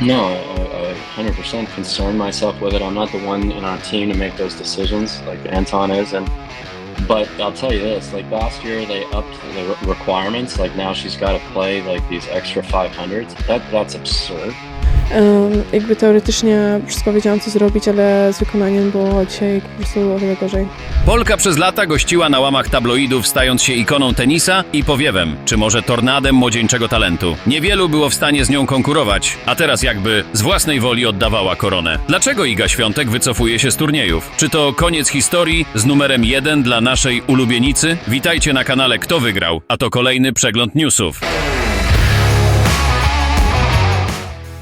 No, I, I 100% concern myself with it. I'm not the one in our team to make those decisions, like Anton is, and but I'll tell you this: like last year, they upped the requirements. Like now, she's got to play like these extra 500s. That that's absurd. Jakby teoretycznie wszystko wiedziałam, co zrobić, ale z wykonaniem było dzisiaj po prostu o wiele gorzej. Polka przez lata gościła na łamach tabloidów, stając się ikoną tenisa i powiewem, czy może tornadem młodzieńczego talentu. Niewielu było w stanie z nią konkurować, a teraz jakby z własnej woli oddawała koronę. Dlaczego Iga Świątek wycofuje się z turniejów? Czy to koniec historii z numerem jeden dla naszej ulubienicy? Witajcie na kanale Kto Wygrał, a to kolejny przegląd newsów.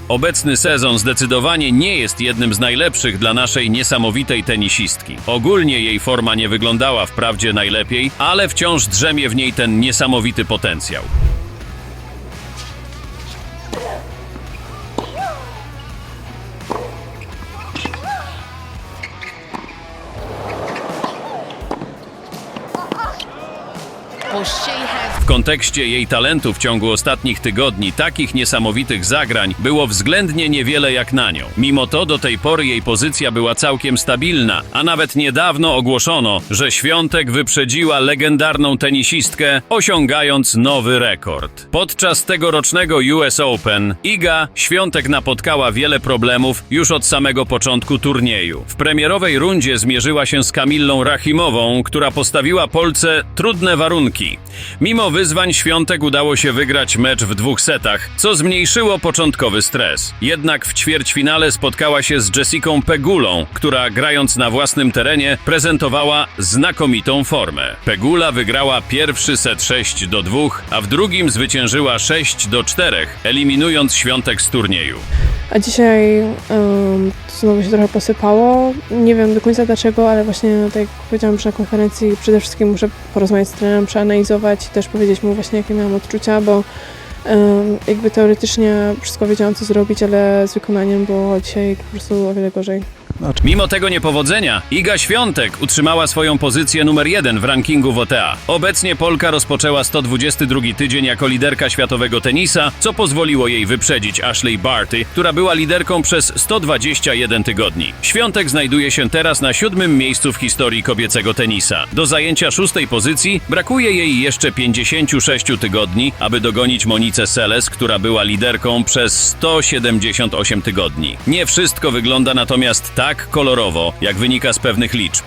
Obecny sezon zdecydowanie nie jest jednym z najlepszych dla naszej niesamowitej tenisistki. Ogólnie jej forma nie wyglądała wprawdzie najlepiej, ale wciąż drzemie w niej ten niesamowity potencjał. W kontekście jej talentu w ciągu ostatnich tygodni takich niesamowitych zagrań było względnie niewiele jak na nią. Mimo to do tej pory jej pozycja była całkiem stabilna, a nawet niedawno ogłoszono, że Świątek wyprzedziła legendarną tenisistkę, osiągając nowy rekord. Podczas tegorocznego US Open Iga Świątek napotkała wiele problemów już od samego początku turnieju. W premierowej rundzie zmierzyła się z Kamillą Rachimową, która postawiła Polce trudne warunki. Mimo wyzwań Świątek udało się wygrać mecz w dwóch setach, co zmniejszyło początkowy stres. Jednak w ćwierćfinale spotkała się z Jessicą Pegulą, która grając na własnym terenie prezentowała znakomitą formę. Pegula wygrała pierwszy set 6 do 2, a w drugim zwyciężyła 6 do 4, eliminując Świątek z turnieju. A dzisiaj em, znowu się trochę posypało. Nie wiem do końca dlaczego, ale właśnie tak jak powiedziałam na konferencji, przede wszystkim muszę porozmawiać z trenerem, przeanalizować i też powiedzieć mu właśnie jakie miałam odczucia, bo em, jakby teoretycznie wszystko wiedziałam co zrobić, ale z wykonaniem było dzisiaj po prostu o wiele gorzej. Mimo tego niepowodzenia, Iga Świątek utrzymała swoją pozycję numer jeden w rankingu WTA. Obecnie Polka rozpoczęła 122 tydzień jako liderka światowego tenisa, co pozwoliło jej wyprzedzić Ashley Barty, która była liderką przez 121 tygodni. Świątek znajduje się teraz na siódmym miejscu w historii kobiecego tenisa. Do zajęcia szóstej pozycji brakuje jej jeszcze 56 tygodni, aby dogonić Monicę Seles, która była liderką przez 178 tygodni. Nie wszystko wygląda natomiast tak kolorowo, jak wynika z pewnych liczb.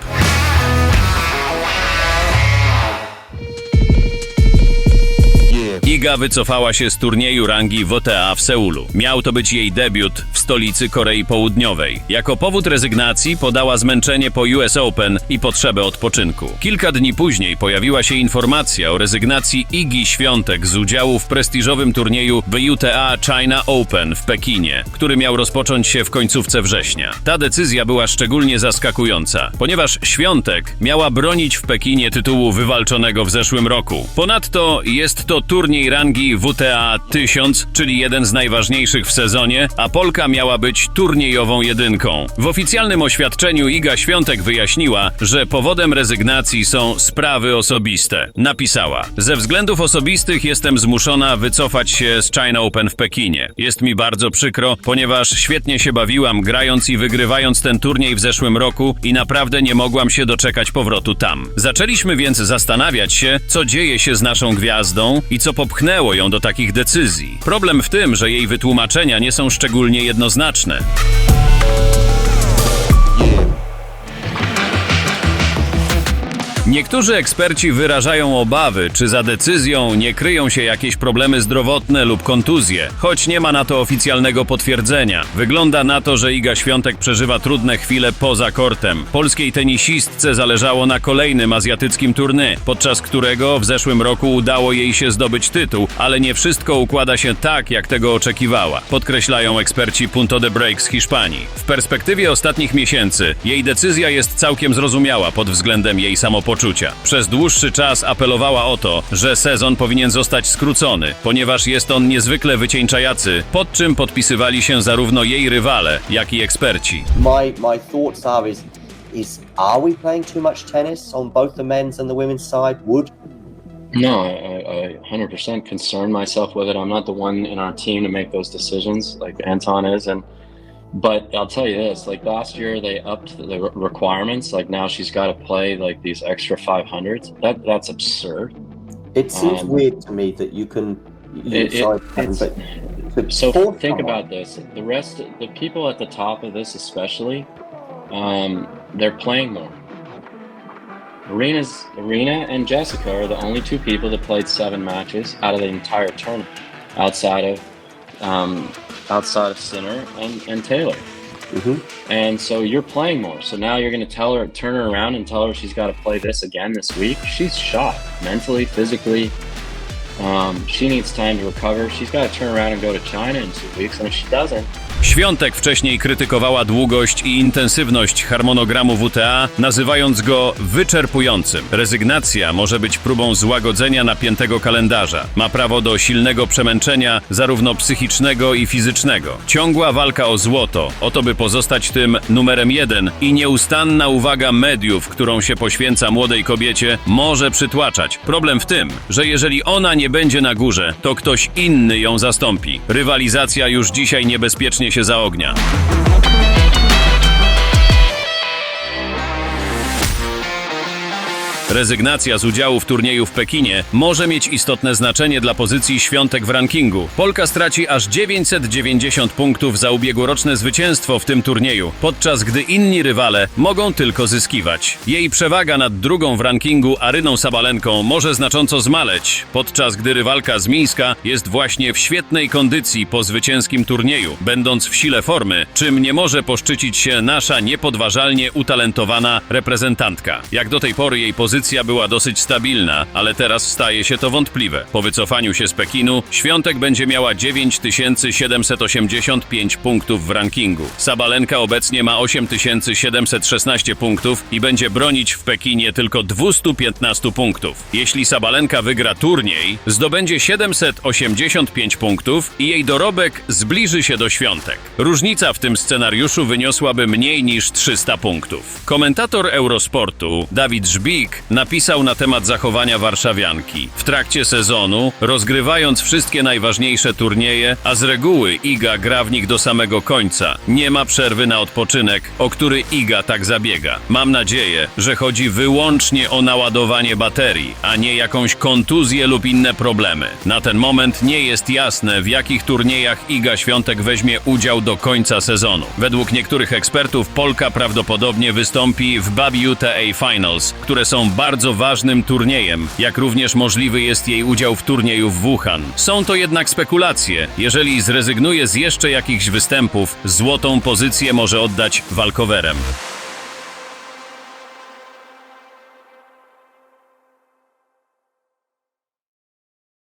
Iga wycofała się z turnieju rangi WTA w Seulu. Miał to być jej debiut w stolicy Korei Południowej. Jako powód rezygnacji podała zmęczenie po US Open i potrzebę odpoczynku. Kilka dni później pojawiła się informacja o rezygnacji Igi Świątek z udziału w prestiżowym turnieju WTA China Open w Pekinie, który miał rozpocząć się w końcówce września. Ta decyzja była szczególnie zaskakująca, ponieważ Świątek miała bronić w Pekinie tytułu wywalczonego w zeszłym roku. Ponadto jest to turniej rangi WTA 1000, czyli jeden z najważniejszych w sezonie, a Polka miała być turniejową jedynką. W oficjalnym oświadczeniu Iga Świątek wyjaśniła, że powodem rezygnacji są sprawy osobiste. Napisała: Ze względów osobistych jestem zmuszona wycofać się z China Open w Pekinie. Jest mi bardzo przykro, ponieważ świetnie się bawiłam grając i wygrywając ten turniej w zeszłym roku i naprawdę nie mogłam się doczekać powrotu tam. Zaczęliśmy więc zastanawiać się, co dzieje się z naszą gwiazdą i co popchnęło ją do takich decyzji. Problem w tym, że jej wytłumaczenia nie są szczególnie jednoznaczne. Niektórzy eksperci wyrażają obawy, czy za decyzją nie kryją się jakieś problemy zdrowotne lub kontuzje, choć nie ma na to oficjalnego potwierdzenia. Wygląda na to, że Iga Świątek przeżywa trudne chwile poza kortem. Polskiej tenisistce zależało na kolejnym azjatyckim turny, podczas którego w zeszłym roku udało jej się zdobyć tytuł, ale nie wszystko układa się tak, jak tego oczekiwała, podkreślają eksperci Punto de Break z Hiszpanii. W perspektywie ostatnich miesięcy jej decyzja jest całkiem zrozumiała pod względem jej samopoczucia. Przez dłuższy czas apelowała o to, że sezon powinien zostać skrócony, ponieważ jest on niezwykle wycieńczający, pod czym podpisywali się zarówno jej rywale, jak i eksperci. my my thoughts are is is are we playing too much tennis on both the men's and the women's side? Would No, I, I 100% concern myself with it. I'm not the one in our team to make those decisions, like Anton is, and but I'll tell you this: like last year, they upped the requirements. Like now, she's got to play like these extra 500s. That that's absurd. It seems Um, weird to me that you can. You, It- it- sorry, it's- but So think about this: the rest, the people at the top of this, especially, um, they're playing more. Arena's Arena and Jessica are the only two people that played seven matches out of the entire tournament, outside of um, outside of Sinner and, and Taylor. Mhm. And so you're playing more. So now you're going to tell her, turn her around and tell her she's got to play this again this week. She's shot mentally, physically. Um, she needs time to recover. She's got to turn around and go to China in two weeks. And if she doesn't, Świątek wcześniej krytykowała długość i intensywność harmonogramu WTA, nazywając go wyczerpującym. Rezygnacja może być próbą złagodzenia napiętego kalendarza. Ma prawo do silnego przemęczenia, zarówno psychicznego i fizycznego. Ciągła walka o złoto, o to by pozostać tym numerem jeden i nieustanna uwaga mediów, którą się poświęca młodej kobiecie, może przytłaczać. Problem w tym, że jeżeli ona nie będzie na górze, to ktoś inny ją zastąpi. Rywalizacja już dzisiaj niebezpiecznie się zaognia. Rezygnacja z udziału w turnieju w Pekinie może mieć istotne znaczenie dla pozycji świątek w rankingu. Polka straci aż 990 punktów za ubiegłoroczne zwycięstwo w tym turnieju, podczas gdy inni rywale mogą tylko zyskiwać. Jej przewaga nad drugą w rankingu Aryną Sabalenką może znacząco zmaleć, podczas gdy rywalka z Mińska jest właśnie w świetnej kondycji po zwycięskim turnieju, będąc w sile formy, czym nie może poszczycić się nasza niepodważalnie utalentowana reprezentantka. Jak do tej pory jej pozycja była dosyć stabilna, ale teraz staje się to wątpliwe. Po wycofaniu się z Pekinu, Świątek będzie miała 9785 punktów w rankingu. Sabalenka obecnie ma 8716 punktów i będzie bronić w Pekinie tylko 215 punktów. Jeśli Sabalenka wygra turniej, zdobędzie 785 punktów i jej dorobek zbliży się do Świątek. Różnica w tym scenariuszu wyniosłaby mniej niż 300 punktów. Komentator Eurosportu Dawid Żbik napisał na temat zachowania warszawianki. W trakcie sezonu, rozgrywając wszystkie najważniejsze turnieje, a z reguły Iga gra w nich do samego końca, nie ma przerwy na odpoczynek, o który Iga tak zabiega. Mam nadzieję, że chodzi wyłącznie o naładowanie baterii, a nie jakąś kontuzję lub inne problemy. Na ten moment nie jest jasne, w jakich turniejach Iga Świątek weźmie udział do końca sezonu. Według niektórych ekspertów Polka prawdopodobnie wystąpi w WTA Finals, które są bardzo ważnym turniejem, jak również możliwy jest jej udział w turnieju w Wuhan. Są to jednak spekulacje. Jeżeli zrezygnuje z jeszcze jakichś występów, złotą pozycję może oddać walkowerem.